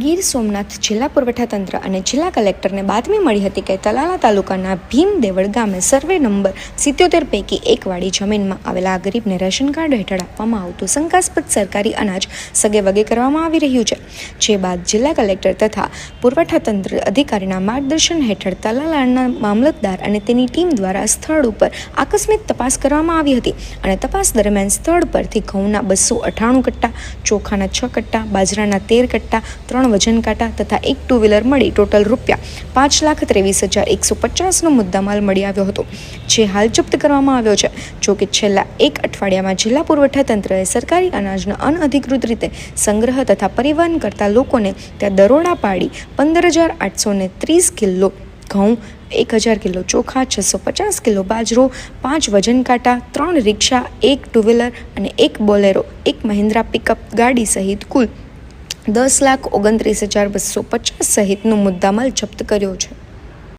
ગીર સોમનાથ જિલ્લા પુરવઠા તંત્ર અને જિલ્લા કલેક્ટરને બાતમી મળી હતી કે તલાલા તાલુકાના ભીમદેવળ ગામે સર્વે નંબર સિત્યોતેર પૈકી એક વાળી જમીનમાં આવેલા ગરીબને રેશન કાર્ડ હેઠળ આપવામાં આવતું શંકાસ્પદ સરકારી અનાજ સગે વગે કરવામાં આવી રહ્યું છે. જે બાદ જિલ્લા કલેક્ટર તથા પુરવઠા તંત્ર અધિકારીના માર્ગદર્શન હેઠળ તલાલાના મામલતદાર અને તેની ટીમ દ્વારા સ્થળ ઉપર આકસ્મિક તપાસ કરવામાં આવી હતી અને તપાસ દરમિયાન સ્થળ પરથી ઘઉંના બસો અઠ્ઠાણું કટ્ટા, ચોખાના છ કટ્ટા, બાજરાના તેર કટ્ટા, ત્રણ વજન કાંટા તથા એક ટુ વ્હીલર મળી ટોટલ રૂપિયા પાંચ લાખ ત્રેવીસ હજાર એકસો પચાસનો મુદ્દામાલ મળી આવ્યો હતો. જે હાલ જપ્ત કરવામાં આવ્યો છે. જોકે છેલ્લા એક અઠવાડિયામાં જિલ્લા પુરવઠા તંત્રએ સરકારી અનાજનો અનઅધિકૃત રીતે સંગ્રહ તથા પરિવહન કરતા લોકોને ત્યાં દરોડા પાડી પંદર હજાર આઠસો ત્રીસ કિલો ઘઉં, એક હજાર કિલો ચોખા, છસો પચાસ કિલો બાજરો, પાંચ વજન કાંટા, ત્રણ રિક્ષા, એક ટુ વ્હીલર અને એક બોલેરો, એક મહિન્દ્રા પિકઅપ ગાડી સહિત કુલ દસ લાખ ઓગણત્રીસ હજાર બસો પચાસ સહિતનો મુદ્દામાલ જપ્ત કર્યો છે.